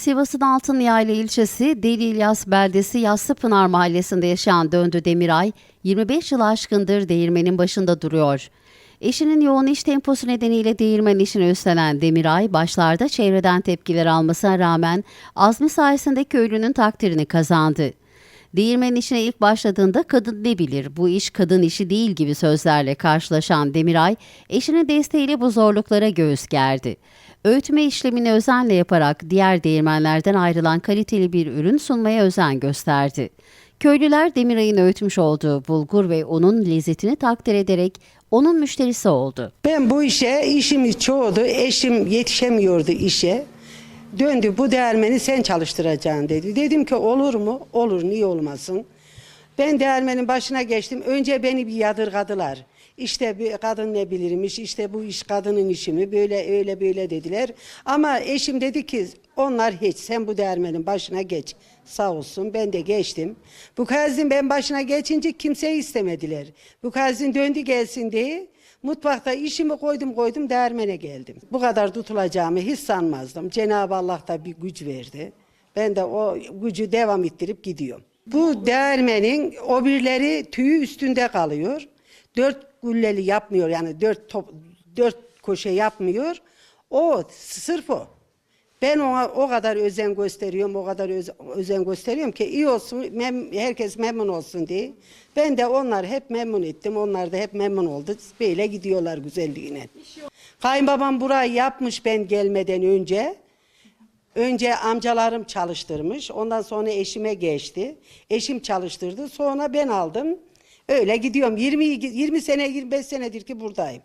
Sivas'ın Altınyaylı ilçesi Deli İlyas beldesi Yassıpınar mahallesinde yaşayan Döndü Demiray, 25 yıl aşkındır değirmenin başında duruyor. Eşinin yoğun iş temposu nedeniyle değirmen işini üstlenen Demiray, başlarda çevreden tepkiler almasına rağmen azmi sayesinde köylünün takdirini kazandı. Değirmen işine ilk başladığında kadın ne bilir, bu iş kadın işi değil gibi sözlerle karşılaşan Demiray, eşinin desteğiyle bu zorluklara göğüs gerdi. Öğütme işlemini özenle yaparak diğer değirmenlerden ayrılan kaliteli bir ürün sunmaya özen gösterdi. Köylüler Demiray'ın öğütmüş olduğu bulgur ve unun lezzetini takdir ederek onun müşterisi oldu. Ben bu işe işimiz çoğudu. Eşim yetişemiyordu işe. Döndü bu değermeni sen çalıştıracaksın dedi. Dedim ki olur mu? Olur niye olmasın? Ben değermenin başına geçtim. Önce beni bir yadırgadılar. İşte bir kadın ne bilirmiş, işte bu iş kadının işi mi, böyle öyle böyle dediler. Ama eşim dedi ki onlar hiç, sen bu değermenin başına geç. Sağ olsun ben de geçtim. Bu kazın ben başına geçince kimseyi istemediler. Bu kazın döndü gelsin diye Mutfakta işimi koydum koydum değirmene geldim. Bu kadar tutulacağımı hiç sanmazdım. Cenab-ı Allah da bir güç verdi. Ben de o gücü devam ettirip gidiyorum. Bu değirmenin o birleri tüyü üstünde kalıyor. Dört gülleli yapmıyor yani dört top, dört koşe yapmıyor. O sırf o. Ben ona o kadar özen gösteriyorum, o kadar öz- özen gösteriyorum ki iyi olsun, mem- herkes memnun olsun diye. Ben de onları hep memnun ettim, onlar da hep memnun oldu. Böyle gidiyorlar güzelliğine. Kayınbabam burayı yapmış ben gelmeden önce. Önce amcalarım çalıştırmış, ondan sonra eşime geçti. Eşim çalıştırdı, sonra ben aldım. Öyle gidiyorum. 20 20 sene 25 senedir ki buradayım.